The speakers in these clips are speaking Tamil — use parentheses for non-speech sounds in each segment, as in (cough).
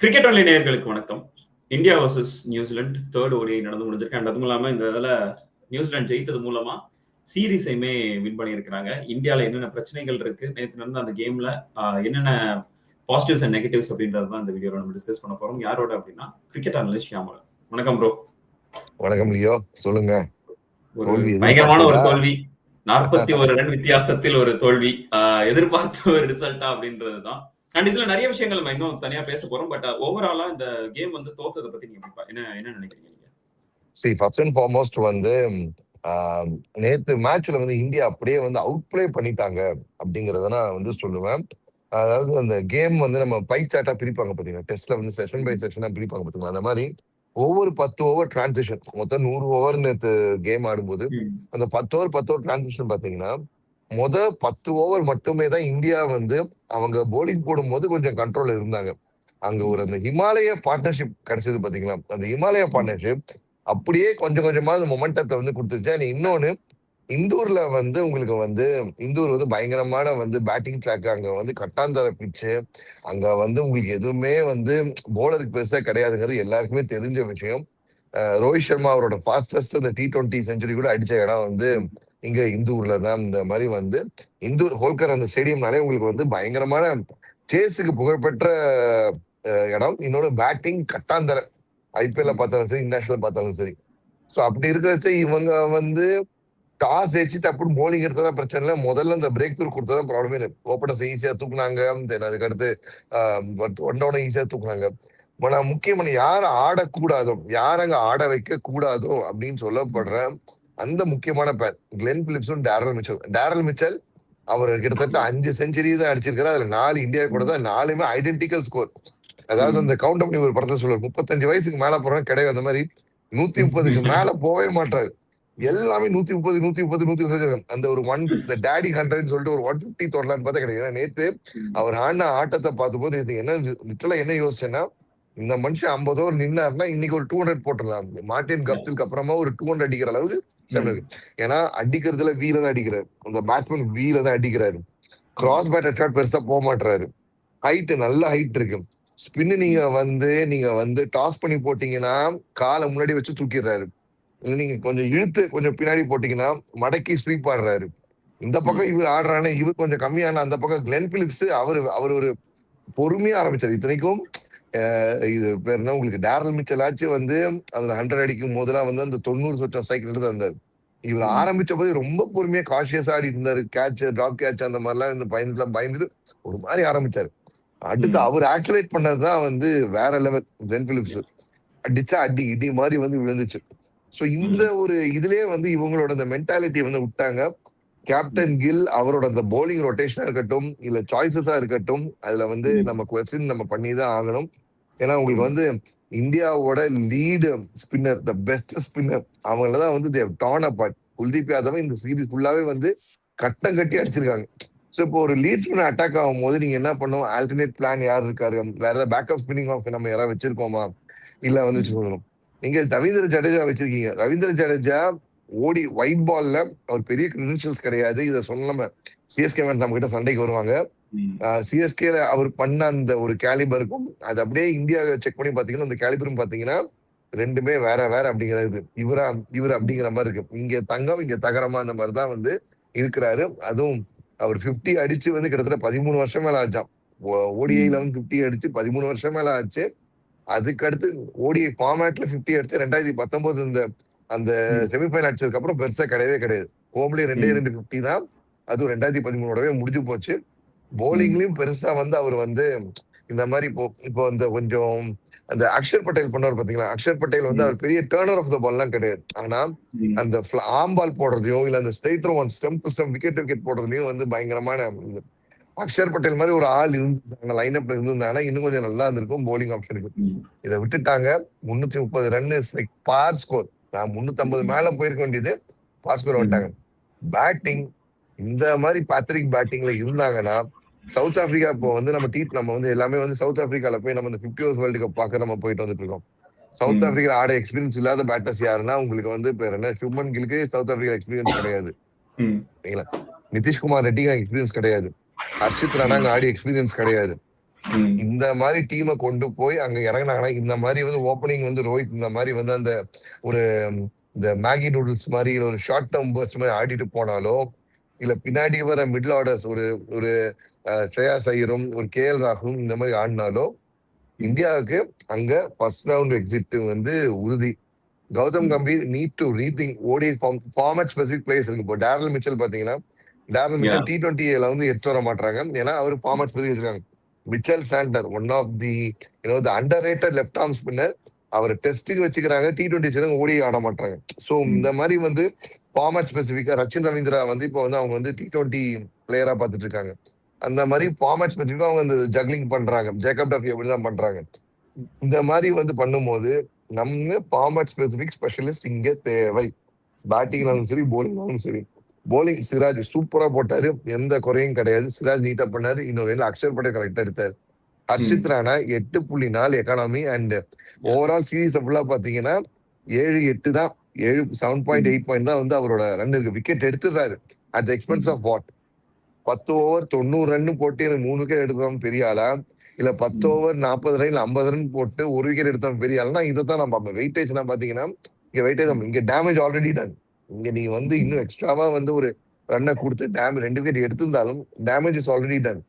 கிரிக்கெட் ஒன்லி நேயர்களுக்கு வணக்கம். இந்தியா வர்சஸ் நியூசிலாந்து தேர்ட் ஓடி நடந்து முடிஞ்சிருக்கு. அண்ட் அதுவும் இல்லாமல் இந்த இதில் நியூசிலாந்து ஜெயித்தது மூலமா சீரீஸையுமே வின் பண்ணியிருக்கிறாங்க. இந்தியாவில் என்னென்ன பிரச்சனைகள் இருக்கு? நேற்று நடந்த அந்த கேம்ல என்னென்ன பாசிட்டிவ்ஸ் அண்ட் நெகட்டிவ்ஸ் அப்படின்றது தான் இந்த வீடியோவில் நம்ம டிஸ்கஸ் பண்ண போறோம். யாரோட அப்படின்னா கிரிக்கெட் அனலிஸ்ட் ஷியாமல் வணக்கம் ப்ரோ வணக்கம் லியோ. சொல்லுங்க. ஒரு பயங்கரமான ஒரு? தோல்வி. நாற்பத்தி ஒரு ரன் வித்தியாசத்தில் ஒரு தோல்வி. எதிர்பார்த்த ஒரு ரிசல்ட்டா அப்படின்றது தான் அண்ட் இதுல நிறைய விஷயங்கள் நம்ம இன்னும் தனியா பேச போறோம் பட் ஓவராலா இந்த கேம் வந்து தோத்ததை பத்தி நீங்க என்ன என்ன நினைக்கிறீங்க சி ஃபர்ஸ்ட் அண்ட் ஃபார்மோஸ்ட் வந்து ஆம், நேத்து மேட்ச்ல வந்து இந்தியா அப்படியே வந்து அவுட் ப்ளே பண்ணிட்டாங்க அப்படிங்கறத நான் வந்து சொல்லுவேன். அதாவது அந்த கேம் வந்து நம்ம பை சாட்டா பிரிப்பாங்க பாத்தீங்கன்னா டெஸ்ட்ல வந்து செஷன் பை செஷனா பிரிப்பாங்க பாத்தீங்களா? அந்த மாதிரி ஒவ்வொரு பத்து ஓவர் டிரான்சிஷன் மொத்தம் நூறு ஓவர் நேத்து கேம் ஆடும்போது அந்த பத்து ஓவர் பத்து ஓவர் டிரான்சிஷன் பாத்தீங்கன்னா முத பத்து ஓவர் மட்டுமே தான் இந்தியா வந்து அவங்க போலிங் போடும்போது கொஞ்சம் கண்ட்ரோல் இருந்தாங்க. அங்க ஒரு அந்த ஹிமாலய பார்ட்னர்ஷிப் கிடைச்சது பாத்தீங்களா? அந்த ஹிமாலய பார்ட்னர்ஷிப் அப்படியே கொஞ்சம் கொஞ்சமா அந்த மொமெண்டத்தை வந்து கொடுத்துருச்சு அண்ட் இன்னொன்னு இந்தூர்ல வந்து உங்களுக்கு வந்து இந்தூர் வந்து பயங்கரமான வந்து பேட்டிங் ட்ராக் அங்க வந்து கட்டாந்தர பிச்சு அங்க வந்து உங்களுக்கு எதுவுமே வந்து போலருக்கு பெருசா கிடையாதுங்கிறது எல்லாருக்குமே தெரிஞ்ச விஷயம். ரோஹித் சர்மா அவரோட ஃபாஸ்டஸ்ட் அந்த டி டுவெண்ட்டி செஞ்சுரி கூட அடிச்ச இடம் வந்து இங்க இந்தூர்ல தான் இந்த மாதிரி வந்து இந்தூர் ஹோல்கர் அந்த ஸ்டேடியம்னாலே உங்களுக்கு வந்து பயங்கரமான சேஸுக்கு புகழ்பெற்ற இடம். இன்னொரு பேட்டிங் கட்டாந்தர. ஐபிஎல்ல பார்த்தாலும் சரி இன்டர்நேஷனல் பார்த்தாலும் சரி. சோ அப்படி இருக்கிறச்ச இவங்க வந்து டாஸ் வச்சு டப்புன்னு போலிங் எடுத்ததா பிரச்சனை இல்லை. முதல்ல இந்த பிரேக் த்ரூ கொடுத்ததா ப்ராப்ளமே இல்லை. ஓப்பனர்ஸ் ஈஸியா தூக்குனாங்க. தென் அதுக்கடுத்து ஒன் டவுன் ஈஸியா தூக்குனாங்க. ஆனா முக்கியமான யார் ஆடக்கூடாதோ யார் அங்க ஆட வைக்க கூடாதோ அப்படின்னு சொல்லப்படுற அந்த முக்கியமான பேர் கிளென் பிலிப்ஸும் டேரல் மிச்சல் டேரல் மிச்சல் அவர் கிட்டத்தட்ட அஞ்சு செஞ்சுரி தான் அடிச்சிருக்காரு. அதுல நாலு இந்தியா கூட தான் நாலுமே ஐடென்டிக்கல் ஸ்கோர் அதாவது அந்த கவுண்ட் பண்ணி ஒரு படத்தை சொல்லுவார் முப்பத்தஞ்சு வயசுக்கு மேல போறோம் கிடையாது. அந்த மாதிரி நூத்தி முப்பதுக்கு மேல போகவே மாட்டாரு. எல்லாமே நூத்தி முப்பது நூத்தி முப்பது நூத்தி முப்பது அந்த ஒரு ஒன் இந்த டேடி ஹண்ட்ரட்னு சொல்லிட்டு ஒரு ஒன் பிப்டி தொடலான்னு பார்த்தா கிடையாது. நேத்து அவர் ஆடின ஆட்டத்தை பார்த்தபோது இது என்ன லிட்டலா என்ன யோசிச்சேன்னா இந்த மனுஷன் ஐம்பது ஓவர் நின்னாருன்னா இன்னைக்கு ஒரு டூ ஹண்ட்ரட் போட்டுடலாம். மார்டின் கப்திலுக்கு அப்புறமா ஒரு டூ ஹண்ட்ரட் அடிக்கிற அளவுக்கு இருக்கு. ஏன்னா அடிக்கிறதுல வீல தான் அடிக்கிறாரு. அந்த பேட்ஸ்மேன் வீல தான் அடிக்கிறாரு. கிராஸ் பேட் அட்டாட் பெருசா போக மாட்டாரு ஹைட் நல்ல ஹைட் இருக்கு. ஸ்பின் நீங்க வந்து நீங்க வந்து டாஸ் பண்ணி போட்டீங்கன்னா காலை முன்னாடி வச்சு தூக்கிடுறாரு. நீங்க கொஞ்சம் இழுத்து கொஞ்சம் பின்னாடி போட்டீங்கன்னா மடக்கி ஸ்வீப் ஆடுறாரு. இந்த பக்கம் இவர் ஆடுறானே இவர் கொஞ்சம் கம்மியான அந்த பக்கம் கிளென் பிலிப்ஸ் அவர் அவர் ஒரு பொறுமையா ஆரம்பிச்சாரு. இத்தனைக்கும் இது பேர் என்ன? உங்களுக்கு டேரல் மிச்சல் ஆச்சு வந்து அதுல ஹண்ட்ரட் அடிக்கும் போதெல்லாம் வந்து அந்த தொண்ணூறு சொச்சம் சைக்கிள் தான் இருந்தாரு. இவர். ஆரம்பிச்ச போது ரொம்ப பொறுமையா காஷியஸ் ஆடிட்டு இருந்தாரு கேட்ச் டிராப் கேட்ச் அந்த மாதிரிலாம் இந்த பயந்துலாம் பயந்துட்டு ஒரு மாதிரி ஆரம்பிச்சாரு. அடுத்து. அவர் ஆக்சிலேட் பண்ணதுதான் வந்து வேற லெவல் கிளென் பிலிப்ஸ் அடிச்சா அடி இடி மாதிரி வந்து விழுந்துச்சு. சோ இந்த ஒரு இதுலயே வந்து இவங்களோட அந்த மென்டாலிட்டி வந்து விட்டாங்க. கேப்டன் கில் அவரோட அந்த போலிங் ரொட்டேஷனா இருக்கட்டும் இல்ல சாய்ஸஸா இருக்கட்டும் அதுல வந்து. நம்ம கொஸ்டின் நம்ம பண்ணி தான் ஆகணும். ஏன்னா உங்களுக்கு வந்து இந்தியாவோட lead spinner the best spinner அவங்கள தான் வந்து தேவ் டான் அப்பார்ட் குல்தீப் யாதவ் இந்த சீரீஸ் ஃபுல்லாவே வந்து கட்டம் கட்டி அடிச்சிருக்காங்க. ஸோ இப்போ ஒரு லீட் ஸ்பின்னர் அட்டாக் ஆகும் போது நீங்க என்ன பண்ணும் ஆல்டர்னேட் பிளான் யார் இருக்காரு? வேற ஏதாவது பேக்கப் ஸ்பின்னிங் ஆஃப் நம்ம யாராவது வச்சிருக்கோமா? இல்ல வந்து வச்சுக்கணும் நீங்க ரவீந்திர ஜடேஜா வச்சிருக்கீங்க. ரவீந்திர ஜடேஜா ஓடி ஒயிட் பால்ல அவர் பெரிய கிரெடென்ஷியல்ஸ் கிடையாது. இதை சொன்ன நம்ம சிஎஸ்கே மேன் நம்ம கிட்ட சண்டைக்கு வருவாங்க. சிஎஸ்கேல அவர் பண்ண அந்த ஒரு கேலிபருக்கும் அது அப்படியே இந்தியா செக் பண்ணி பாத்தீங்கன்னா அந்த கேலிபரும் பாத்தீங்கன்னா ரெண்டுமே வேற வேற அப்படிங்கிறது இவரா இவர் அப்படிங்கிற மாதிரி இருக்கு. இங்க தங்கம் இங்க தகரமா அந்த மாதிரி தான் வந்து இருக்கிறாரு. அதுவும் அவர் 50 அடிச்சு வந்து கிட்டத்தட்ட பதிமூணு வருஷம் மேல ஆச்சாம் ஓடிஐல வந்து 50 அடிச்சு பதிமூணு வருஷம் மேல ஆச்சு. அதுக்கு அடுத்து ஓடிஐ ஃபார்மேட்ல 50 அடிச்சு ரெண்டாயிரத்தி பத்தொன்பது இந்த அந்த. செமிஃபைனல் அடிச்சதுக்கு அப்புறம் பெருசா கிடையவே கிடையாது. ஹோம்லயே ரெண்டே. ரெண்டு 50 தான். அதுவும் ரெண்டாயிரத்தி பதிமூணோடவே முடிஞ்சு போச்சு. போலிங்லயும் பெருசா வந்து அவர் வந்து இந்த மாதிரி இப்போ இப்போ அந்த கொஞ்சம் அந்த அக்ஷர் பட்டேல் பண்ணவர் பாத்தீங்களா அக்ஷர் பட்டேல் வந்து. அவர் பெரிய டேர்னர் ஆஃப் த பால்லாம் கிடையாது ஆனா. அந்த ஆம்பால் போடுறதையும் இல்ல அந்த straight on stump to stump wicket wicket போடுறதையும் வந்து பயங்கரமான இது. அக்ஷர் பட்டேல் மாதிரி ஒரு ஆள் இருந்தாங்க லைன் அப்ல இருந்திருந்தாங்கன்னா இன்னும் கொஞ்சம் நல்லா இருந்திருக்கும் போலிங் ஆப்ஷனுக்கு. இதை விட்டுட்டாங்க முன்னூத்தி முப்பது ரன் பார் ஸ்கோர் நான் முன்னூத்தி ஐம்பது மேல போயிருக்க வேண்டியது பார் ஸ்கோர் வந்துட்டாங்க பேட்டிங் இந்த மாதிரி பேத்ரிக் பேட்டிங்ல இருந்தாங்கன்னா சவுத் ஆப்பிரிக்கா இப்போ வந்து நம்ம டீ நம்ம வந்து எல்லாமே வந்து சவுத் ஆப்பிரிக்கால போய் நம்ம இந்த பிப்டி ஓவர்ஸ் வேர்ல்டு கப் பார்க்க நம்ம போயிட்டு வந்துட்டு இருக்கோம் சவுத். ஆப்பிரிக்கா ஆட எக்ஸ்பீரியன்ஸ் இல்லாத பேட்டர்ஸ் யாருன்னா உங்களுக்கு வந்து பேர் என்ன சுப்மன் கிலுக்கு சவுத் ஆப்பிரிக்கா எக்ஸ்பீரியன்ஸ் கிடையாது ம். நிதிஷ்குமார் ரெட்டிக்கு எக்ஸ்பீரியன்ஸ் கிடையாது ஹர்ஷித் ராணாங்க ஆடி எக்ஸ்பீரியன்ஸ் கிடையாது. இந்த மாதிரி டீமை கொண்டு போய் அங்க இறங்குனாங்கன்னா இந்த மாதிரி வந்து ஓப்பனிங் வந்து ரோஹித் இந்த மாதிரி வந்து அந்த ஒரு இந்த மேகி நூடுல்ஸ் மாதிரி ஒரு ஷார்ட் டேர்ம் பர்ஸ்ட் மாதிரி ஆடிட்டு போனாலோ இல்ல பின்னாடி வர மிடில் ஆர்டர்ஸ் ஒரு ஒரு ஸ்ரேயாஸ் ஐயரும் ஒரு கே எல் ராகுலும் இந்த மாதிரி ஆடினாலோ இந்தியாவுக்கு அங்க ஃபர்ஸ்ட் ரவுண்ட் எக்ஸிட் வந்து உறுதி. Gautam Gambhir need to rethink ODI format specific place இருக்கு. இப்போ டேரல் மிச்சல் பாத்தீங்கன்னா டேரல் மிச்சல் டி டுவெண்ட்டில வந்து எடுத்து வர மாட்டாங்க. ஏன்னா அவர் ஃபார்மேட் ஸ்பெசிபிக் வச்சிருக்காங்க. Mitchell Santner one of the you know the under rated left arm spinner அவர் டெஸ்ட்டுக்கு வச்சுக்கிறாங்க. டி டுவெண்ட்டி ஓடி ஆட மாட்டாங்க. ஸோ இந்த மாதிரி வந்து ஃபார்மேட் ஸ்பெசிஃபிக்கா ரச்சின் ரவீந்திரா வந்து இப்போ வந்து அவங்க வந்து டி டுவெண்ட்டி பிளேயரா பார்த்துட்டு இருக்காங்க. அந்த மாதிரி ஃபார்மேட் ஸ்பெசிஃபிக்கா அவங்க வந்து ஜக்லிங் பண்றாங்க. ஜேக்கப் டஃபி அப்படிதான் பண்றாங்க. இந்த மாதிரி வந்து பண்ணும்போது நம்ம ஃபார்மேட் ஸ்பெசிபிக் ஸ்பெஷலிஸ்ட் இங்க தேவை. பேட்டிங்னாலும் சரி போலிங்னாலும் சரி. போலிங் சிராஜ் சூப்பரா போட்டாரு. எந்த குறையும் கிடையாது. சிராஜ் நீட்டா பண்ணாரு. இன்னொரு அக்ஷர் பட்டேல் கரெக்டா எடுத்தாரு. ஹர்ஷித் ராணா எட்டு புள்ளி நாலு எக்கானமி அண்ட் ஓவரால் சீரீஸ் ஃபுல்லா பாத்தீங்கன்னா ஏழு எட்டு தான். ஏழு செவன் பாயிண்ட் எயிட் பாயிண்ட் தான் வந்து அவரோட ரன் இருக்கு. விக்கெட் எடுத்துடுறாரு. அட் எக்ஸ்பென்ஸ் ஆஃப் வாட் பத்து ஓவர் தொண்ணூறு ரன் போட்டு எனக்கு மூணு விக்கெட் எடுக்கிறோம் பெரிய ஆளா? இல்ல பத்து ஓவர் நாற்பது ரன் ஐம்பது ரன் போட்டு ஒரு விக்கெட் எடுத்தோம் பெரிய ஆள்னா இதை தான் நான் பார்ப்பேன். வெயிட்டேஜ் நான் பாத்தீங்கன்னா இங்க வெயிட்டேஜ் இங்க டேமேஜ் ஆல்ரெடி டன் இங்க நீ வந்து இன்னும் எக்ஸ்ட்ராவா வந்து ஒரு ரன்னை கொடுத்து டேம் ரெண்டு wicket எடுத்திருந்தாலும் damage is already done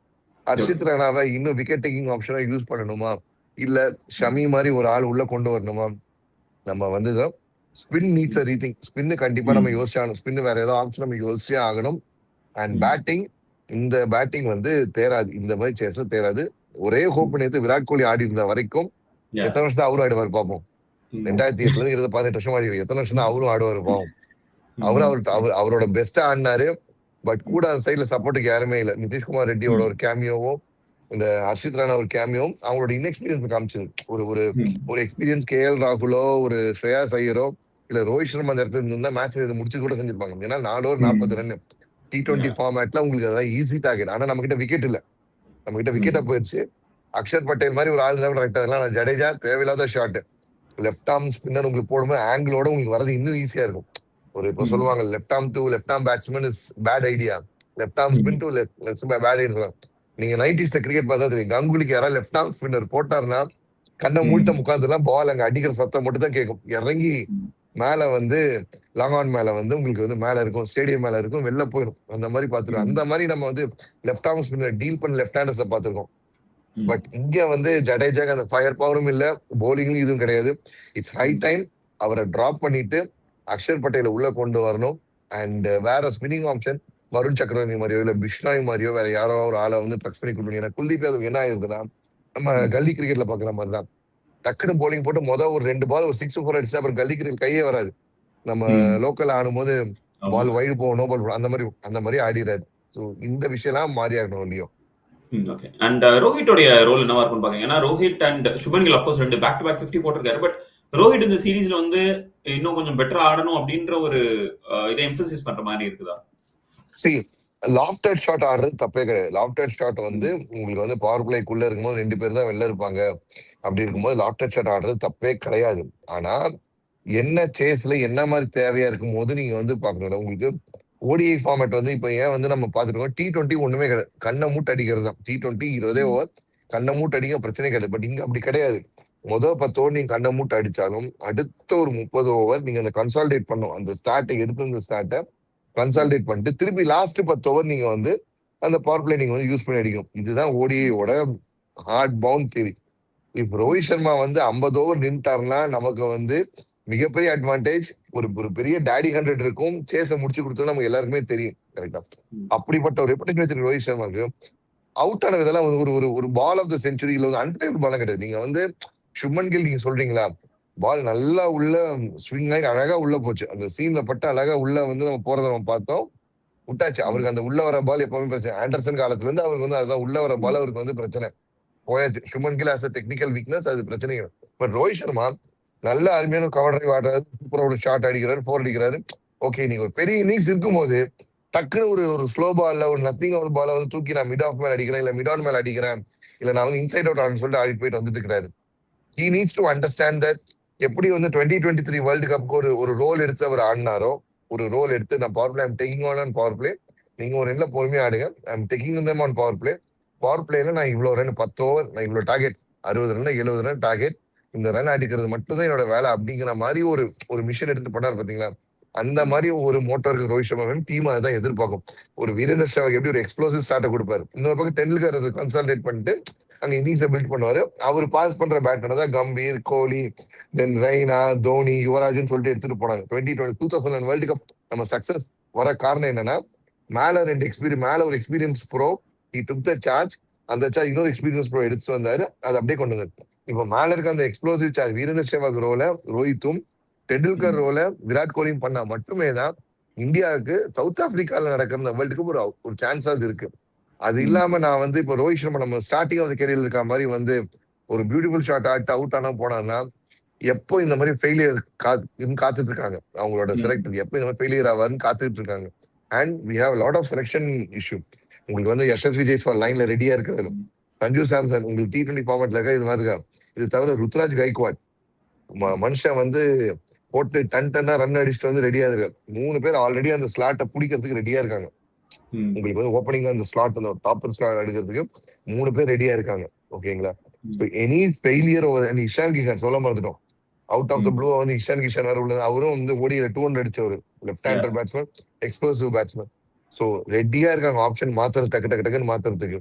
Harshit ராணாவை இன்னும் விக்கெட் டேக்கிங் ஆப்ஷனா யூஸ் பண்ணணுமா? இல்ல ஷமி மாதிரி ஒரு ஆள் உள்ள கொண்டு வரணுமா? நம்ம வந்து ஸ்பின் நீட்ஸ் ரீதிங் ஸ்பின்னு கண்டிப்பா நம்ம யோசிச்சாகணும் ஸ்பின் வேற ஏதோ ஆப்ஷன் நம்ம யோசிச்சே ஆகணும். அண்ட். பேட்டிங் இந்த பேட்டிங் வந்து தேராது. இந்த மாதிரி சேஸ்ல தேராது. ஒரே ஹோப் நேத்து விராட் கோலி ஆடி இருந்த வரைக்கும். எத்தனை வருஷம் தான் அவரும் ஆடுவார் பார்ப்போம். ரெண்டாயிரத்தி எட்டுல இருந்து இருபது பதினெட்டு வருஷம் ஆடி எத்தனை வருஷம் தான் அவரும் ஆடுவார் பாவம். அவர் அவர் அவர் அவரோட பெஸ்டா ஆடினாரு. பட் கூட அந்த சைடுல சப்போர்ட்டுக்கு யாருமே இல்ல. நிதிஷ்குமார் ரெட்டியோட ஒரு கேமியோவும் இந்த ஹர்ஷித் ராணா ஒரு கேமியோவும் அவங்களோட இன்எக்ஸ்பீரியன்ஸ் காமிச்சது. ஒரு ஒரு. ஒரு எக்ஸ்பீரியன்ஸ் கே எல் ராகுலோ ஒரு ஸ்ரேயாஸ் ஐயரோ இல்ல ரோஹித் சர்மா அந்த இடத்துல இருந்தா மேட்ச் இது முடிச்சு கூட செஞ்சிருப்பாங்க. ஏன்னா நாலு ஓவர். நாற்பது ரன் டி டுவெண்ட்டி ஃபார்மேட்ல உங்களுக்கு அதான் ஈஸி டார்கெட் ஆனா நம்ம கிட்ட விக்கெட் இல்ல நம்ம கிட்ட விக்கெட்டா போயிருச்சு. அக்ஷர் பட்டேல் மாதிரி ஒரு ஆள் இருந்தா கரெக்டா அதெல்லாம் ஜடேஜா தேவையில்லாத ஷாட் லெஃப்ட் ஆர்ம் ஸ்பின்னர் உங்களுக்கு போடும்போது ஆங்கிளோட உங்களுக்கு வரது இன்னும் ஈஸியா இருக்கும். ஒரு இப்போ. சொல்லுவாங்க left arm to left arm batsman is bad idea left arm. Spin to left bad idea நீங்க நைன்டிஸ்ல கிரிக்கெட் பார்த்தா தெரியும். கங்குலிக்கு யாராவது லெஃப்ட் ஆர்ம் ஸ்பின்னர் போட்டாருன்னா கண்ணை ம். மூட்ட முக்காந்துலாம் பால் அங்க அடிக்கிற சத்தம் மட்டும் தான் கேட்கும். இறங்கி. மேல வந்து லாங் ஆன் மேல வந்து உங்களுக்கு வந்து மேல இருக்கும் ஸ்டேடியம் மேல இருக்கும் வெளில போயிடும் அந்த மாதிரி பாத்துருக்கோம் ம். அந்த மாதிரி நம்ம வந்து லெஃப்ட் ஆர்ம் ஸ்பின்னர் டீல் பண்ண லெஃப்ட் ஹேண்டர்ஸ் பாத்துருக்கோம் ம். பட் இங்க வந்து ஜடேஜாக்கு அந்த ஃபயர் பவரும் இல்ல போலிங்கும் இதுவும் கிடையாது. இட்ஸ் ஹை டைம் அவரை டிராப் பண்ணிட்டு அக்ஷர் பட்டேல உள்ள கொண்டு வரணும். அண்ட் வேற ஸ்பின்னிங் ஆப்ஷன் வருண் சக்கரவர்த்தி மாதிரியோ இல்ல பிஷ்னாய் மாதிரியோ வேற யாரோ ஒரு ஆளை வந்து ப்ரெஸ் பண்ணி கொடுங்க ஏன்னா குல்தீப் யாதவ் என்ன ஆயிருக்குன்னா நம்ம. கல்லி கிரிக்கெட்ல பாக்குற மாதிரி தான். டக்குனு போலிங் போட்டு மொதல் ஒரு ரெண்டு பால் ஒரு சிக்ஸ் ஃபோர் அடிச்சா அப்புறம் கல்லி கிரிக்கெட் கையே வராது. நம்ம. லோக்கல் ஆடும்போது. பால் வைடு போகும் நோ பால் அந்த மாதிரி அந்த மாதிரி ஆடிடாரு ஸோ இந்த விஷயம்லாம் மாறி ஆகணும் இல்லையோ ஓகே அண்ட் ரோஹிட்டோடைய ரோல் என்னவா இருக்கும்னு பாருங்க ஏன்னா Rohit and Shubman Gill of course ரெண்டு பேக் டு பேக் ஃபிஃப்டி போட்டிருக்காரு. பட் ரோஹித் இந்த சீரீஸ்ல வந்து இன்னும் கொஞ்சம் பெட்டரா ஆடணும் அப்படின்ற ஒரு அஹ், இதை எம்பசிஸ் பண்ற மாதிரி இருக்குதா? சி லாஃப்டட் ஷாட் ஆடுறது தப்பே கிடையாது. லாஃப்டட் ஷாட் வந்து உங்களுக்கு வந்து பவர் பிளேக்குள்ள இருக்கும்போது ரெண்டு பேர் தான் வெளில இருப்பாங்க. அப்படி இருக்கும்போது லாஃப்டட் ஷாட் ஆடுறது தப்பே கிடையாது. ஆனா என்ன சேஸ்ல என்ன மாதிரி தேவையா இருக்கும் போது நீங்க வந்து பாக்கணும் உங்களுக்கு ஓடிஐ ஃபார்மேட் வந்து இப்ப ஏன் வந்து நம்ம பாத்துருக்கோம் டி டுவெண்ட்டி ஒண்ணுமே கிடையாது கண்ணை மூட்டு அடிக்கிறது தான். T twenty இருபதே. ஓவர் கண்ணை மூட்டு அடிக்க பிரச்சனை கிடையாது. பட் இங்க அப்படி கிடையாது. முதல் பத்து ஓவர் நீங்க கண்ணை மூட்டு அடிச்சாலும் அடுத்த ஒரு முப்பது ஓவர் நீங்க அந்த கன்சால்டேட் பண்ணும். அந்த ஸ்டார்ட்டை எடுத்து அந்த ஸ்டார்ட்டை கன்சால்டேட் பண்ணிட்டு திருப்பி லாஸ்ட் பத்து ஓவர் நீங்க வந்து அந்த பவர் பிளே நீங்க வந்து யூஸ் பண்ணி அடிக்கும் இதுதான் ஓடிஐயோட ஹார்ட் பவுண்ட் தேரி இப்ப ரோஹித் சர்மா வந்து ஐம்பது ஓவர் நின்ட்டாருன்னா நமக்கு வந்து மிகப்பெரிய அட்வான்டேஜ் ஒரு ஒரு பெரிய டேடி ஹண்ட்ரட் இருக்கும். சேஸ முடிச்சு கொடுத்தோம் நமக்கு எல்லாருக்குமே தெரியும். கரெக்டா. அப்படிப்பட்ட ஒரு ரெப்புடேஷன் வச்சிருக்க ரோஹித் சர்மாக்கு அவுட் ஆன இதெல்லாம் ஒரு ஒரு ஒரு பால் ஆஃப் த செஞ்சுரி இல்ல வந்து அன்பிளேபிள் பாலம் கிடையாது. நீங்க வந்து சுமன் கில் நீங்க சொல்றீங்களா? பால் நல்லா உள்ள ஸ்விங் ஆகி அழகா உள்ள போச்சு. அந்த சீன்ல பட்டு அழகா உள்ள வந்து நம்ம போறத நம்ம பார்த்தோம். விட்டாச்சு. அவருக்கு அந்த உள்ள வர பால் எப்பவுமே பிரச்சனை. ஆண்டர்சன் காலத்துல இருந்து அவருக்கு வந்து அதுதான் உள்ள வர பால் அவருக்கு வந்து பிரச்சனை. போயாச்சு. Shubman Gill has technical weakness அது பிரச்சனை பட் ரோஹித் சர்மா நல்ல அருமையான கவர் டிரைவ் ஆடுறாரு. சூப்பரா ஒரு ஷாட் அடிக்கிறாரு ஃபோர் அடிக்கிறாரு. ஓகே நீங்க ஒரு பெரிய இன்னிங்ஸ் இருக்கும்போது டக்குன்னு ஒரு ஒரு ஸ்லோ பால்ல ஒரு நத்திங் ஒரு பால வந்து தூக்கி நான் மிட் ஆஃப் மேல அடிக்கிறேன் இல்ல மிட் ஆன் மேல அடிக்கிறேன் இல்ல நான் வந்து இன்சைட் அவுட் ஆடுன்னு சொல்லிட்டு ஆடிட்டு போயிட்டு வந்துட்டு இருக்கிறாரு. He needs to understand that எப்படி வந்து டுவெண்ட்டி டுவெண்ட்டி த்ரீ வேர்ல்டு கப்புக்கு ஒரு ஒரு ரோல் எடுத்து அவர் ஆடினாரோ ஒரு ரோல் எடுத்து நான் power play I'm taking on on power play நீங்க ஒரு எண்ணில் பொறுமையா ஆடுங்க. I'm taking them on power play power பிளேல நான் இவ்வளோ ரன் பத்து ஓவர் நான் இவ்வளோ டார்கெட் அறுபது ரன் எழுபது ரன் டார்கெட் இந்த ரன் அடிக்கிறது மட்டும்தான் என்னோட வேலை அப்படிங்கிற மாதிரி ஒரு ஒரு மிஷன் எடுத்து பண்ணார் பார்த்தீங்களா அந்த மாதிரி ஒரு மோட்டருக்கு ரோஹித் சர்மா டீம் தான் எதிர்பார்க்கும். ஒரு வீரேந்தர் சேவாக் எப்படி ஒரு எக்ஸ்ப்ளோசிவ் ஸ்டார்ட்டை கொடுப்பாரு. இன்னொரு பக்கம் டெண்டுல்கர் அதை கன்சால்டேட் பண்ணிட்டு அங்க இன்னிங்ஸை பில்ட் பண்ணுவாரு. அவர் பாஸ் பண்ற பேட்டர் தான் கம்பீர் கோலி தென் ரெய்னா தோனி யுவராஜ்னு சொல்லிட்டு எடுத்துட்டு போனாங்க. Twenty twenty two thousand world cup நம்ம சக்சஸ் வர காரணம் என்னன்னா மேல ரெண்டு எக்ஸ்பீரியன் மேல ஒரு experience pro he took the charge அந்த சார்ஜ் இன்னொரு எக்ஸ்பீரியன்ஸ் ப்ரோ எடுத்துட்டு வந்தாரு. அதை அப்படியே கொண்டு வந்தாரு. இப்போ மேல இருக்க அந்த எக்ஸ்ப்ளோசிவ் சார்ஜ் வீரேந்தர் சேவாக் ரோல ரோஹித்தும் டெண்டுல்கர் ரோல விராட் கோலியும் பண்ணா மட்டுமே தான் இந்தியாவுக்கு சவுத் ஆப்பிரிக்கால நடக்கிற கப் ஒரு ஒரு சான்ஸ் அது இருக்கு. அது இல்லாம நான் வந்து இப்போ ரோஹித் சர்மா நம்ம ஸ்டார்டிங் ஆஃப் கேரியர் இருக்க மாதிரி வந்து ஒரு பியூட்டிஃபுல் ஷாட் ஆட்டு அவுட் ஆனா போனான்னா எப்போ இந்த மாதிரி ஃபெயிலியர் காத்துட்டு இருக்காங்க அவங்களோட ம். செலக்ட் எப்போ இந்த மாதிரி ஃபெயிலியர் ஆவாருன்னு காத்துட்டு இருக்காங்க and we have lot of selection issue உங்களுக்கு வந்து யஷஸ்வி ஜெய்ஸ்வால் லைன்ல ரெடியா இருக்கிறது சஞ்சு சாம்சன் உங்களுக்கு டி டுவெண்ட்டி ஃபார்மேட்ல இருக்க இது மாதிரி இருக்கா இது தவிர ருத்ராஜ் கைக்வாட் மனுஷன் வந்து போட்டு டன் டன்னா ரன் அடிச்சுட்டு வந்து ரெடியா இருக்கு மூணு பேர் ஆல்ரெடி அந்த ஸ்லாட்டை பிடிக்கிறதுக்கு ரெடியா இருக்காங்க. உங்களுக்கு வந்து ஓப்பனிங் அந்த ஸ்லாட் அந்த டாப்பர் ஸ்லாட் எடுக்கிறதுக்கு மூணு பேர் ரெடியா இருக்காங்க. ஓகேங்களா எனி ஃபெயிலியர் ஒரு இஷான் கிஷன் சொல்ல மறந்துட்டோம். Out of the. ப்ளூ வந்து இஷான் கிஷன் உள்ளது. அவரும் வந்து ஓடியில two hundred அடிச்சவர். Left hander batsman explosive batsman so ரெடியா இருக்காங்க. ஆப்ஷன் மாத்துறது டக்கு டக்கு டக்குன்னு மாத்துறதுக்கு.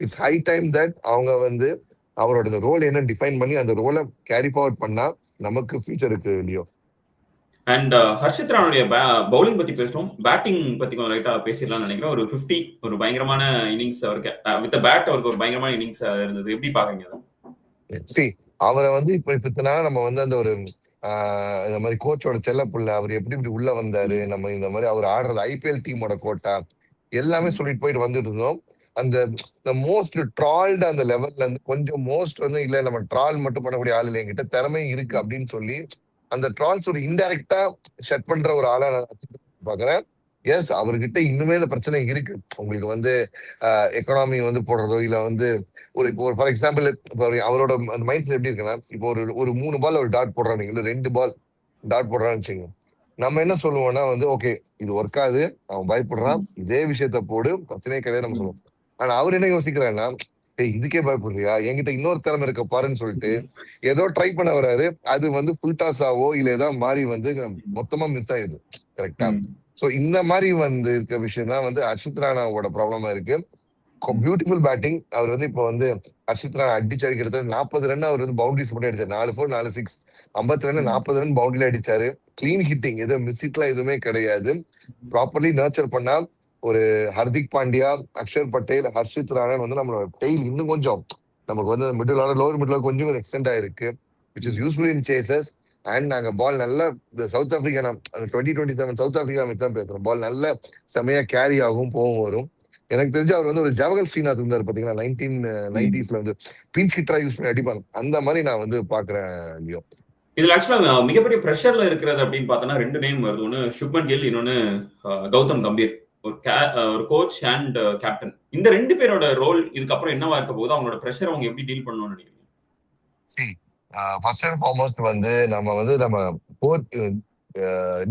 இட்ஸ் ஹை டைம் தட் அவங்க வந்து அவரோட ரோல் என்ன டிஃபைன் பண்ணி அந்த ரோலை கேரி ஃபார்வர்ட் பண்ணா நமக்கு ஃபியூச்சர் இருக்கு இல்லையோ? அண்ட் ஹர்ஷித் ராணுடைய பவுலிங் பத்தி பேசுறோம். பேட்டிங் பத்தி கொஞ்சம் லைட்டா பேசிடலாம்னு நினைக்கிறேன். ஒரு 50 ஒரு பயங்கரமான இன்னிங்ஸ் அவருக்கு வித் பேட் அவருக்கு ஒரு பயங்கரமான இன்னிங்ஸ் இருந்தது. எப்படி பாக்குறீங்க அவரை வந்து இப்ப இப்ப நம்ம வந்து அந்த ஒரு ஆஹ் இந்த மாதிரி கோச்சோட செல்ல புள்ள அவர் எப்படி இப்படி உள்ள வந்தாரு நம்ம இந்த மாதிரி அவர் ஆடுறது ஐபிஎல் டீமோட கோட்டா எல்லாமே சொல்லிட்டு போயிட்டு வந்துட்டு இருந்தோம். அந்த மோஸ்ட் ட்ரால்டு அந்த லெவல்ல இருந்து கொஞ்சம் மோஸ்ட் வந்து இல்ல நம்ம ட்ரால் மட்டும் பண்ணக்கூடிய ஆள் இல்லை என்கிட்ட திறமை இருக்கு அப்படின்னு சொல்லி அந்த ட்ரால்ஸ் ஒரு இன்டைரக்டா ஷட் பண்ற ஒரு ஆளா நான் பாக்குறேன் எஸ் அவர்கிட்ட இன்னுமே இந்த பிரச்சனை இருக்கு. உங்களுக்கு வந்து எக்கனாமி வந்து போடுறதோ இல்ல வந்து ஒரு இப்போ ஃபார் எக்ஸாம்பிள் இப்போ அவரோட அந்த மைண்ட் செட் எப்படி இருக்குன்னா இப்போ ஒரு ஒரு மூணு பால் ஒரு டாட் போடுறாங்க இல்ல ரெண்டு பால் டாட் போடுறான்னு வச்சுக்கோங்க. நம்ம என்ன சொல்லுவோம்னா வந்து ஓகே இது ஒர்க் ஆகுது அவன் பயப்படுறான் இதே விஷயத்த போடு பிரச்சனையே கிடையாது நம்ம சொல்லுவோம். ஆனா அவர் என்ன யோசிக்கிறாருன்னா ஏய் இதுக்கே பயப்படுறியா? என்கிட்ட இன்னொரு திறமை இருக்க பாருன்னு சொல்லிட்டு (laughs) ஏதோ ட்ரை பண்ண வராரு. அது வந்து ஃபுல் டாஸ் ஆவோ இல்ல ஏதாவது மாறி வந்து மொத்தமா மிஸ் ஆயிடுது. கரெக்டா சோ இந்த மாதிரி வந்து இருக்க விஷயம் தான் வந்து அர்ஷித் ராணாவோட ப்ராப்ளமா இருக்கு. பியூட்டிஃபுல் பேட்டிங் அவர் வந்து இப்போ வந்து அர்ஷித் ராணா அடிச்சு அடிக்கிறது நாற்பது ரன் அவர் வந்து பவுண்டரிஸ் மட்டும் அடிச்சாரு. நாலு ஃபோர் நாலு சிக்ஸ் ஐம்பத்தி ரன் நாற்பது ரன் பவுண்டரில அடிச்சாரு. கிளீன் ஹிட்டிங் எதுவும் மிஸ் ஹிட்லாம் எதுவுமே கிடையாது. ப்ராப்பர்லி நர்ச்சர் பண்ணா ஒரு ஹர்திக் பாண்டியா அக்ஷர் பட்டேல் ஹர்ஷித் ராணன் வந்து நம்மளோட டெய்ல் இன்னும் கொஞ்சம். நமக்கு வந்து மிடில் ஆர்டர் லோவர் மிடில் கொஞ்சம் எக்ஸ்டெண்ட் ஆயிருக்கு. Which is useful in chases and நாங்க பால் நல்ல South Africa twenty twenty seven South Africa தான் பேசுறோம். பால் நல்ல செமையா கேரி ஆகும் போகும் வரும். எனக்கு தெரிஞ்சு அவர் வந்து ஒரு ஜவஹர் ஸ்ரீநாத் இருந்தார் பாத்தீங்கன்னா நைன்டீன் நைன்டிஸ்ல வந்து. பிஞ்ச் ஹிட்டரா யூஸ் பண்ணி அடிப்பாங்க. அந்த மாதிரி நான் வந்து பாக்குறேன் லியோ. இதுல ஆக்சுவலா மிகப்பெரிய ப்ரெஷர்ல இருக்கிறது அப்படின்னு பார்த்தோம்னா ரெண்டு நேம் வருது. ஒன்னு சுப்மன் கில் இன்னொன்னு கௌதம் கம்பீர். ஒரு ஒரு கோச் அண்ட் கேப்டன் இந்த ரெண்டு பேரோட ரோல் இதுக்கப்புறம் என்னவா இருக்க போது அவங்களோட ப்ரெஷர் அவங்க எப்படி டீல் பண்ணணும்னு நினைக்கிறீங்க? ஃபர்ஸ்ட் அண்ட் ஃபார்மோஸ்ட் வந்து நம்ம வந்து நம்ம போர்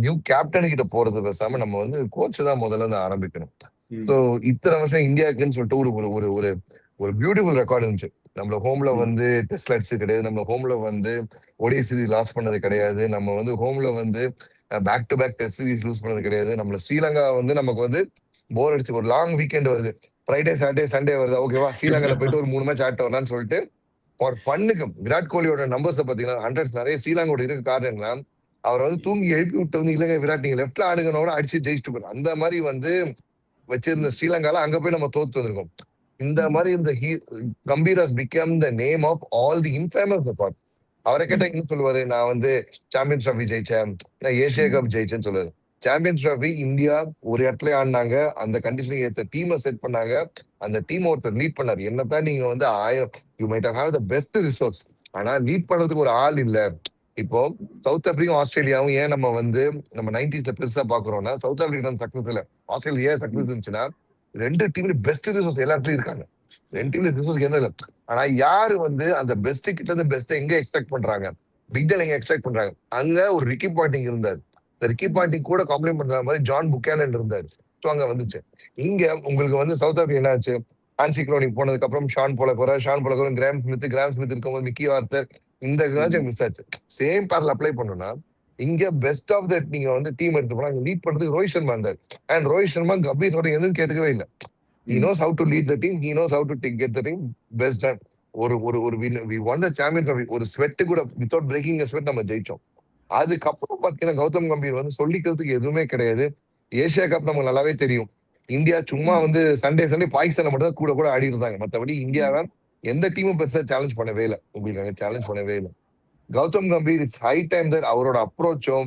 நியூ கேப்டன் கிட்ட போறது பேசாம நம்ம வந்து கோச் தான் முதல்ல இருந்து ஆரம்பிக்கணும். ஸோ இத்தனை வருஷம் இந்தியாவுக்குன்னு சொல்லிட்டு ஒரு ஒரு ஒரு ஒரு பியூட்டிஃபுல் ரெக்கார்டு இருந்துச்சு. நம்மள ஹோம்ல வந்து டெஸ்ட் அடிச்சது கிடையாது. நம்ம ஹோம்ல வந்து ஒடிசி லாஸ் பண்ணது கிடையாது. நம்ம வந்து ஹோம்ல வந்து back to back test series lose பண்ணது கிடையாது. நம்மள ஸ்ரீலங்கா வந்து நமக்கு வந்து போர் அடிச்சு ஒரு லாங் வீக்கெண்ட் வருது. ஃப்ரைடே சாட்டர்டே சண்டே வருது. ஓகேவா ஸ்ரீலங்கால போயிட்டு ஒரு மூணு மேட்ச் ஆட்ட வரலாம்னு சொல்லிட்டு ஃபார் ஃபன்னுக்கு விராட் கோலியோட நம்பர்ஸ் பாத்தீங்கன்னா ஹண்ட்ரட்ஸ் நிறைய ஸ்ரீலங்கோட இருக்க காரணம்னா அவர் வந்து தூங்கி எழுப்பி விட்டு வந்து இல்லைங்க விராட் நீங்க லெஃப்ட்ல ஆடுங்கனோட அடிச்சு ஜெயிச்சுட்டு போயிடும் அந்த மாதிரி வந்து வச்சிருந்த ஸ்ரீலங்கால அங்க போய் நம்ம தோத்து வந்திருக்கோம். இந்த மாதிரி இந்த Gambhir has become the name of all the infamous record அவரை கேட்டா என்ன சொல்லுவாரு நான் வந்து சாம்பியன்ஸ் ட்ராஃபி ஜெயிச்சேன் நான் ஏசியா கப் ஜெயிச்சேன்னு சொல்லுவாரு. சாம்பியன்ஸ் ட்ராஃபி இந்தியா ஒரு இடத்துல ஆடினாங்க அந்த கண்டிஷன் ஏற்ற டீமை செட் பண்ணாங்க அந்த டீம் ஒருத்தர் லீட் பண்ணாரு. என்னதான் நீங்க வந்து ஆயிரம் you might have the best resource ஆனா லீட் பண்றதுக்கு ஒரு ஆள் இல்ல. இப்போ சவுத் ஆப்பிரிக்கா ஆஸ்திரேலியாவும் ஏன் நம்ம வந்து நம்ம நைன்டிஸ்ல பெருசா பாக்குறோம்னா சவுத் ஆப்பிரிக்கா சக்சஸ் இல்ல ஆஸ்திரேலியா ஏன் சக்சஸ் இருந்துச்சுன்னா ரெண்டு டீம்ல பெஸ்ட் ரிசோர்ஸ் எல்லா இடத்துலயும் இருக்காங்க. ரெண்டு டீம்ல ரிசோர்ஸ் எந்த ஆனா யாரு வந்து அந்த பெஸ்ட் கிட்ட இருந்து பெஸ்ட் எங்க எக்ஸ்பெக்ட் பண்றாங்க? பிக் டெல் எங்க எக்ஸ்பெக்ட் பண்றாங்க? அங்க ஒரு ரிக்கி பாண்டிங் இருந்தார். இந்த ரிக்கி பாண்டிங் கூட காம்ப்ளைண்ட் பண்ற மாதிரி ஜான் புக்கேனன் இருந்தாரு. ஸோ அங்க வந்துச்சு. இங்க உங்களுக்கு வந்து சவுத் ஆப்பிரிக்கா என்ன ஆச்சு? ஆன்சி குரோனி போனதுக்கு அப்புறம் ஷான் போலக்கோரா ஷான் போலக்கோரா கிராம் ஸ்மித் கிராம் ஸ்மித் இருக்கும்போது மிக்கி ஆர்த்தர் இந்த. மிஸ் ஆச்சு. சேம் பேர்ல அப்ளை பண்ணோம்னா இங்க பெஸ்ட் ஆஃப் தட் நீங்க வந்து டீம் எடுத்து போனா லீட் பண்றதுக்கு ரோஹித் சர்மா இருந்தார். அண்ட் ரோஹித் சர்மா கம்பீரோட எதுவும் கேட்கவே இல்லை. He ம். knows how to lead the team. He knows how to take, get the team. Best done. ஒரு ஒரு ஒரு won the champion trophy. ஒரு ஸ்வெட் கூட வித்தவுட் பிரேக்கிங் ஸ்வெட் நம்ம ஜெயிச்சோம். அதுக்கப்புறம் பாத்தீங்கன்னா கௌதம் கம்பீர் வந்து சொல்லிக்கிறதுக்கு எதுவுமே கிடையாது. ஏசியா கப் நமக்கு நல்லாவே தெரியும். இந்தியா சும்மா ம். வந்து சண்டே சண்டே பாகிஸ்தானை மட்டும் தான் கூட கூட ஆடி இருந்தாங்க. மற்றபடி இந்தியா தான் எந்த டீமும் பெருசா சேலஞ்ச் பண்ணவே இல்லை. உங்களுக்கு சேலஞ்ச் பண்ணவே இல்லை. Gautam Gambhir it's high time that அவரோட அப்ரோச்சோ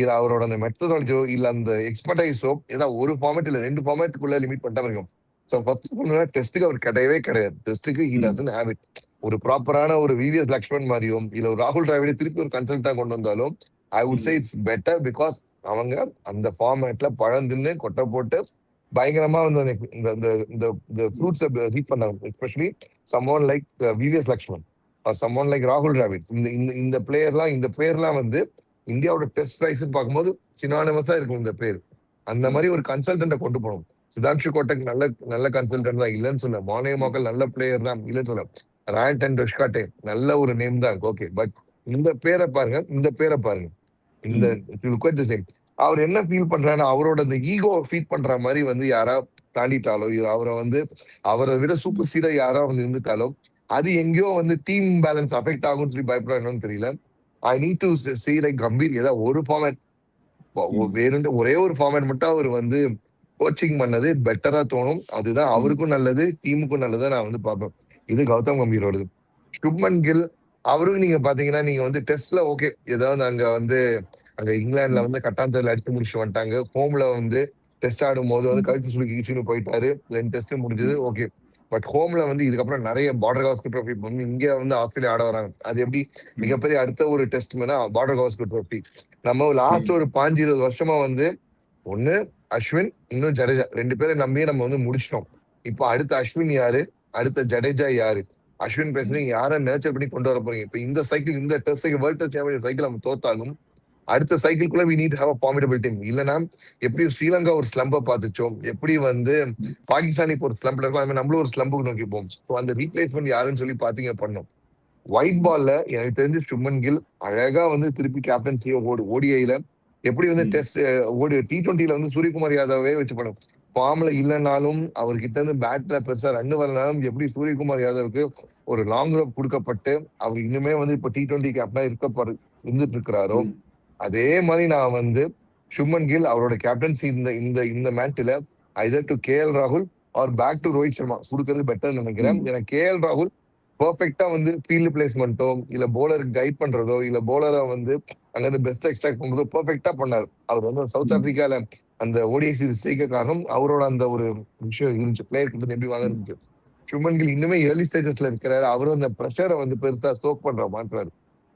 இல்ல அவரோட அந்த மெத்தடாலஜியோ இல்ல அந்த எக்ஸ்பர்டைஸோ ஏதாவது ஒரு ஃபார்மேட் இல்ல ரெண்டு ஃபார்மேட்டுக்குள்ள லிமிட் பண்ணிட்டா இருக்கும் ஸோ ஃபர்ஸ்ட் டெஸ்ட்டுக்கு அவர் கிடையவே கிடையாது. டெஸ்ட்டுக்கு ஹி. டசன் ஹேவ் இட் ஒரு ப்ராப்பரான ஒரு விவிஎஸ் லக்ஷ்மண் மாதிரியும் இல்ல ஒரு ராகுல் டிராவிட திருப்பி ஒரு கன்சல்டா கொண்டு வந்தாலும் I would say it's better because அவங்க அந்த ஃபார்மேட்ல பழம் தின்னு கொட்டை போட்டு பயங்கரமா வந்து இந்த இந்த ஃப்ரூட்ஸ் ஹீட் பண்ணாங்க. Especially someone like V V S Laxman someone like ராகுல் டிராவிட் இந்த இந்த பிளேயர்லாம் இந்த பேர்லாம் வந்து இந்தியாவோட டெஸ்ட் ரைஸ் பார்க்கும்போது சினானமஸா இருக்கும் இந்த பேர். அந்த மாதிரி ஒரு கன்சல்டன்ட கொண்டு போகணும். சிதான்ஷு கோட்டக் நல்ல நல்ல கன்சல்டன்ட் தான். இல்லைன்னு சொல்ல மானே மக்கள் நல்ல பிளேயர் தான். இல்லைன்னு சொல்ல ராயன் அண்ட் ரஷ்காட்டே நல்ல ஒரு நேம் தான். ஓகே பட் இந்த பேரை பாருங்க. இந்த பேரை பாருங்க. இந்த சேம் அவர் என்ன ஃபீல் பண்றாரு அவரோட அந்த ஈகோ ஃபீல் பண்ற மாதிரி வந்து யாரா தாண்டிட்டாலோ அவரை வந்து அவரை விட சூப்பர் சீடா யாரா வந்து இருந்துட்டாலோ அது எங்கேயோ வந்து டீம் பேலன்ஸ் அஃபெக்ட் ஆகும்னு சொல்லி பயப்படுறாங்கன்னு தெரியல. I need to see like Gambhir. ஏதாவது ஒரு ஃபார்மேட். வேறு ஒரே ஒரு ஃபார்மேட் மட்டும் அவர் வந்து கோச்சிங் பண்ணது பெட்டரா தோணும். அதுதான் அவருக்கும் நல்லது டீமுக்கும் நல்லதா நான் வந்து பார்ப்பேன். இது கௌதம் கம்பீரோடது. சுப்மன் கில் அவரும் நீங்க பாத்தீங்கன்னா நீங்க வந்து டெஸ்ட்ல ஓகே ஏதாவது அங்க வந்து அங்க இங்கிலாந்துல வந்து கட்டாந்தரில் அடிச்சு முடிச்சு வந்துட்டாங்க. ஹோம்ல வந்து டெஸ்ட் ஆடும் போது வந்து கழுத்து சுருக்கி கிச்சுன்னு போயிட்டாரு. ரெண்டு டெஸ்ட் முடிஞ்சது ஓகே பட் ஹோம்ல வந்து இதுக்கப்புறம் நிறைய பார்டர் கவாஸ்கர் ட்ரோஃபி வந்து இங்க வந்து ஆஸ்திரேலியா ஆட வராங்க. அது எப்படி? மிகப்பெரிய அடுத்த ஒரு டெஸ்ட் மேனா பார்டர் கவாஸ்கர் ட்ரோஃபி நம்ம லாஸ்ட் ஒரு பாஞ்சு இருபது வருஷமா வந்து ஒன்னு அஸ்வின் இன்னும் ஜடேஜா. ரெண்டு பேரை நம்பியே நம்ம வந்து முடிச்சிட்டோம். இப்போ அடுத்த அஸ்வின் யாரு? அடுத்த ஜடேஜா யாரு? அஸ்வின் பேசுறீங்க யாரை நேச்சர் பண்ணி கொண்டு வர போறீங்க? இப்ப இந்த சைக்கிள் இந்த test cycle world test champion cycle நம்ம தோத்தாலும் அடுத்த சைக்கிள்குள்ள we need have a formidable team இல்லைன்னா எப்படி ஸ்ரீலங்கா ஒரு ஸ்லம்ப பார்த்துச்சோம். எப்படி வந்து பாகிஸ்தான் இப்போ ஒரு ஸ்லம்ப்ல இருக்கும். அது மாதிரி நம்மளும் ஒரு ஸ்லம்புக்கு நோக்கி போவோம். ஸோ அந்த ரீப்ளேஸ்மெண்ட் யாருன்னு சொல்லி பாத்தீங்க பண்ணோம் ஒயிட் பால்ல எனக்கு தெரிஞ்சு சுமன் கில் அழகா வந்து திருப்பி கேப்டன்சியை ஓடு ஓடிஐல எப்படி வந்து. டெஸ்ட் ஓடி டி டுவெண்ட்டில வந்து சூரியகுமார் யாதவே வச்சு பண்ணும் ஃபார்ம்ல இல்லைனாலும் அவர்கிட்ட இருந்து பேட்ல பெருசா ரன் வரனாலும் எப்படி சூரியகுமார் யாதவுக்கு ஒரு லாங் ரோப் கொடுக்கப்பட்டு அவர் இன்னுமே வந்து இப்போ டி டுவெண்ட்டி கேப்டனா இருக்க இருந்துட்டு இருக்கிறாரோ. அதே மாதிரி நான் வந்து சுமன் கில் அவரோட கேப்டன்சி இந்த இந்த இந்த மேட்ச்ல ஐதர் டு கே எல் ராகுல் or back to Rohit Sharma கொடுக்கறது பெட்டர் நினைக்கிறேன். எனக்கு கே எல் ராகுல் பெர்ஃபெக்டா வந்து ஃபீல்டு பிளேஸ்மெண்ட்டோ இல்ல போலருக்கு கைட் பண்றதோ இல்ல போலரை வந்து அங்க இருந்து பெஸ்ட் எக்ஸ்ட்ராக்ட் பண்றதோ பெர்ஃபெக்டா பண்ணாரு. அவர் வந்து சவுத். ஆப்பிரிக்கால அந்த ஓடிஐ சீரிஸ் ஜெயிக்க காரணம் அவரோட அந்த ஒரு விஷயம் இருந்துச்சு. பிளேயர் கிட்ட எப்படி வாங்க இருந்துச்சு? சுமன் கில் இன்னுமே ஏர்லி ஸ்டேஜஸ்ல இருக்கிறாரு. அவரும் அந்த ப்ரெஷரை வந்து பெருசா சோக் பண்ற மாட்டாரு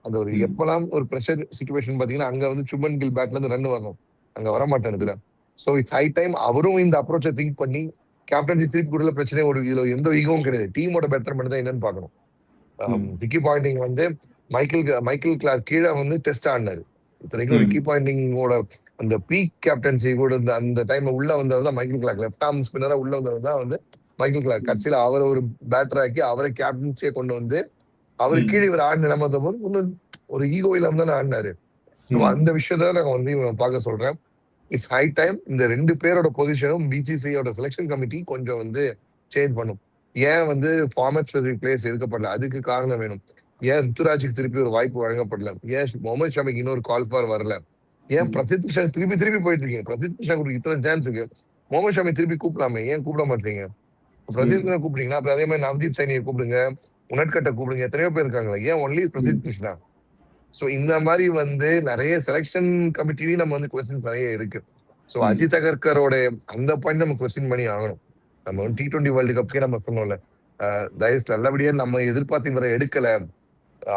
அந்த ஒரு. எப்பெல்லாம் ஒரு ப்ரெஷர் சுச்சுவேஷன் பாத்தீங்கன்னா அங்க வந்து சுமன் கில் பேட்ல இருந்து ரன் வரணும் அங்க வர மாட்டேன் இதுல. சோ இட்ஸ் ஹை டைம் அவரும் இந்த அப்ரோச்சை திங்க் பண்ணி கேப்டன்சி திருப்பி கொடுல பிரச்சனை ஒரு இதுல எந்த ஈகவும் கிடையாது. டீமோட பெட்டர்மெண்ட் தான் என்னன்னு பாக்கணும் ம். ரிக்கி பாயிண்டிங் வந்து மைக்கேல் மைக்கேல் கிளார்க் கீழே வந்து டெஸ்ட் ஆடினாரு. இத்தனைக்கும் ம். ரிக்கி பாயிண்டிங்கோட அந்த பீக் கேப்டன்சி கூட இந்த அந்த டைம்ல உள்ள வந்தவர் தான் மைக்கேல் கிளார்க் லெஃப்ட் ஆர்ம் ஸ்பின்னரா உள்ள வந்தவர் தான் வந்து மைக்கேல் கிளார்க் கடைசியில அவரை ஒரு பேட்டர் ஆக்கி அவரை கேப்டன்சியை கொண்டு வந்து அவரு. கீழே இவர் ஆடின நிலைமை போது ஒரு ஈகோ இல்லாம தானே ஆடினாரு. அந்த விஷயத்த நான் வந்து இவனை பார்க்க சொல்றேன். இட்ஸ் ஹை டைம் இந்த ரெண்டு பேரோட பொசிஷனும் பிசிசியோட செலெக்ஷன் கமிட்டி கொஞ்சம் வந்து சேஞ்ச் பண்ணும். ஏன் வந்து ஃபார்மேட் ஸ்பெசிபிக் பிளேயர்ஸ் எடுக்கப்படல? அதுக்கு காரணம் வேணும். ஏன் ருத்துராஜுக்கு திருப்பி ஒரு வாய்ப்பு வழங்கப்படல? ஏன் முகமது ஷமிக்கு இன்னொரு கால் ஃபார் வரல? ஏன். பிரசித் கிருஷ்ணா திருப்பி திருப்பி போயிட்டு இருக்கீங்க? பிரசித் கிருஷ்ணா கொடுக்க இத்தனை சான்ஸ் இருக்கு முகமது ஷமி திருப்பி கூப்பிடலாமே. ஏன் கூப்பிட மாட்டீங்க? பிரதீப் கூப்பிடுறீங்கன்னா அப்புறம் அதே மாதிரி நவதீப் சைனியை கூப்பிடுங்க. உனட்கட்டை கூப்பிடுங்க. எத்தனையோ பேர் இருக்காங்களே. ஏன் ஒன்லி பிரசித் கிருஷ்ணா சோ இந்த மாதிரி வந்து நிறைய செலெக்ஷன் கமிட்டிலையும் நம்ம வந்து கொஸ்டின் நிறைய இருக்கு. சோ ம். அஜித் அகர்கரோட அந்த பாயிண்ட் நம்ம கொஸ்டின் பண்ணி ஆகணும். நம்ம வந்து டி டுவெண்ட்டி வேர்ல்டு கப்க்கே நம்ம சொன்னோம்ல. அஹ் தயவுசு நல்லபடியா நம்ம எதிர்பார்த்து வர எடுக்கல.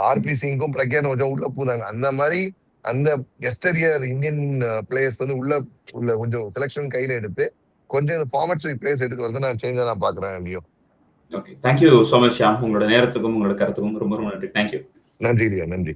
ஆர்பி சிங்கும் பிரக்யான் கொஞ்சம் உள்ள போனாங்க. அந்த மாதிரி அந்த எஸ்டரியர் இந்தியன் பிளேயர்ஸ் வந்து உள்ள உள்ள கொஞ்சம் செலெக்ஷன் கையில எடுத்து கொஞ்சம் ஃபார்மேட் பிளேயர்ஸ் எடுக்க வரது நான் சேஞ்சா நான் பாக்குறேன் இல்லையோ okay thank you so much Shyam உங்களோட நேரத்துக்கும் உங்களோட கருத்துக்கும் ரொம்ப ரொம்ப நன்றி. தேங்க்யூ நன்றி இல்லையா நன்றி.